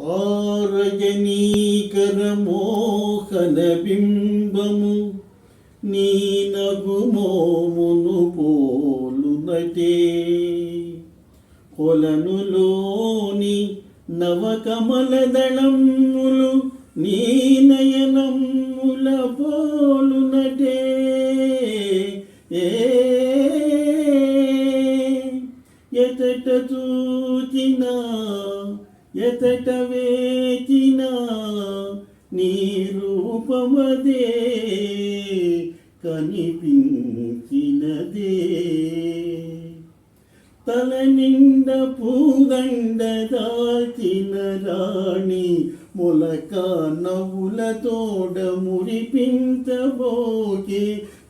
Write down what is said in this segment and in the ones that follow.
ఆరయనీకర మోహన బింబము నీ నగుమోమును పోలునటే. కొలనులోని నవకమలదళములు నీ నయనముల పోలునటే. ఏ ఎతట చూచినా ఎతట వేచిన నీ రూపమదే కనిపించినదే. తల నిండ పూదండ దాచిన రాణి మొలక నవ్వుల తోడ మురిపించబోకే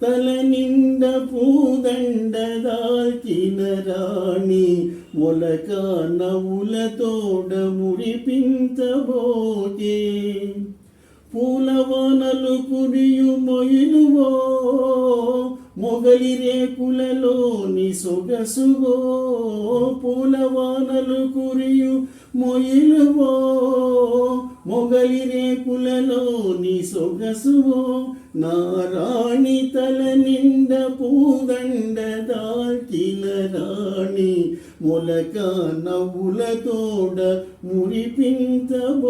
తల నిండ పూదండ దాచిన రాణి మొలక నవ్వుల తోడ మురిపించబోకే పూలవానలు కురియు మొయిలువో మొగలి రేకులలోని సొగసువో పూలవానలు కురియు మొయిలువో మొగలి రేకులలోని సొగసువో నారాణి తల నిండ పూదండ దాల్చిన రాణి మొలక నవ్వుల తోడ మురిపించబోకే.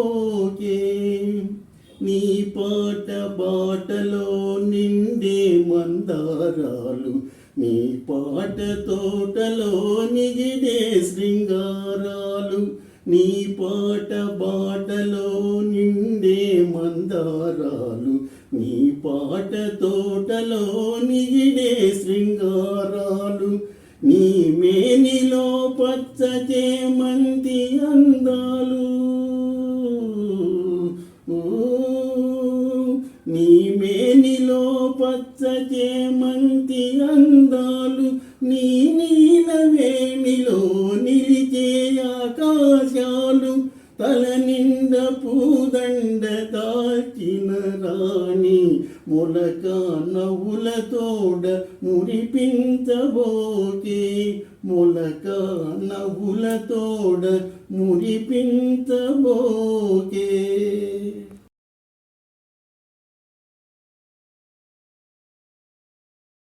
నీ పాట బాటలో నిండే మందారాలు నీ పాట తోటలో నిగిడే శృంగారాలు నీ పాట బాటలో నిండే మందారాలు నీ పాట తోటలో నిగిడే శృంగారాలు నీ మేనిలో పచ్చ చేమంతి అందాలు నీ మేనిలో పచ్చ చేమంతి అందాలు నీ నీల వేణిలో నిలిచే ఆకాశాలు తల నిండ పూదండ దాచిన రాణి మొలక నవ్వుల తోడ మురిపించబోకే మొలక నవ్వుల తోడ మురిపించబోకే.